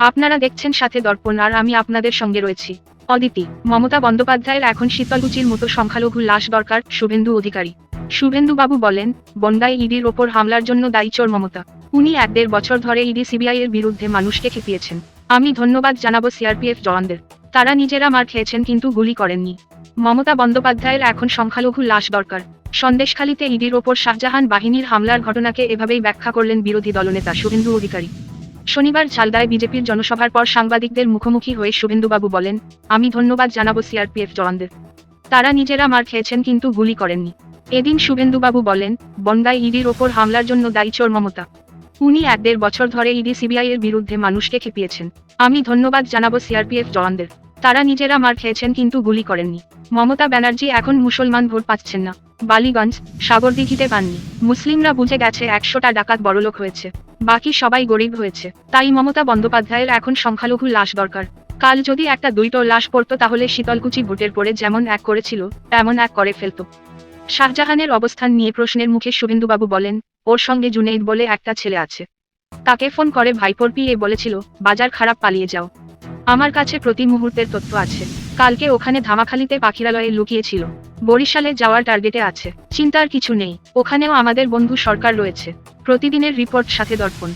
আপনারা দেখছেন সাথে দর্পণ, আর আমি আপনাদের সঙ্গে রয়েছি। অদিতি, মমতা বন্দ্যোপাধ্যায়ের এখন শীতলকুচির মতো সংখ্যালঘু লাশ দরকার, শুভেন্দু অধিকারী। শুভেন্দুবাবু বলেন বন্দায় ইডির ওপর হামলার জন্য দায়ী চোর মমতা। উনি এক দেড় বছর ধরে ইডি সিবিআই এর বিরুদ্ধে মানুষকে খেপিয়েছেন। আমি ধন্যবাদ জানাব সিআরপিএফ জওয়ানদের। তারা নিজেরা মার খেয়েছেন কিন্তু গুলি করেননি। মমতা বন্দ্যোপাধ্যায়ের এখন সংখ্যালঘু লাশ দরকার। সন্দেশখালীতে ইডির ওপর শাহজাহান বাহিনীর হামলার ঘটনাকে এভাবেই ব্যাখ্যা করলেন বিরোধী দলনেতা শুভেন্দু অধিকারী। শনিবার ঝালদায় বিজেপির জনসভার পর সাংবাদিকদের মুখোমুখি হয়ে শুভেন্দুবাবু বলেন, আমি ধন্যবাদ জানাব সিআরপিএফ জওয়ানদের। তারা নিজেরা মার খেয়েছেন কিন্তু গুলি করেননি। এদিন শুভেন্দুবাবু বলেন বন্দায় ইডির ওপর হামলার জন্য দায়ী চোর মমতা। উনি এক দেড় বছর ধরে ইডি সিবিআই এর বিরুদ্ধে মানুষকে খেপিয়েছেন। আমি ধন্যবাদ জানাব সিআরপিএফ জওয়ানদের। তারা নিজেরা মার খেয়েছেন কিন্তু গুলি করেননি। মমতা ব্যানার্জি এখন মুসলমান ভোট পাচ্ছেন না। বালিগঞ্জ, সাগরদিঘিতে পাননি। মুসলিমরা বুঝে গেছে একশোটা ডাকাত বড়লোক হয়েছে। বাকি সবাই গরিব হয়েছে। তাই মমতা বন্দ্যোপাধ্যায়ের এখন সংখ্যালঘু লাশ দরকার। কাল যদি একটা দুইটো লাশ পড়তো তাহলে শীতলকুচি ভোটের পরে যেমন এক করেছিল, তেমন এক করে ফেলতো। শাহজাহানের অবস্থান নিয়ে প্রশ্নের মুখে শুভেন্দুবাবু বলেন, ওর সঙ্গে জুনেইদ বলে একটা ছেলে আছে। তাকে ফোন করে ভাইপোর পিয়ে বলেছিল, বাজার খারাপ পালিয়ে যাও। আমার কাছে প্রতি মুহূর্তের তথ্য আছে। কালকে ওখানে ধামাখালিতে পাখিরালয়ে লুকিয়েছিল। বরিশালে যাওয়ার টার্গেটে আছে। চিন্তার কিছু নেই। ওখানেও আমাদের বন্ধু সরকার রয়েছে। প্রতিদিনের রিপোর্ট সাথে দর্পণ।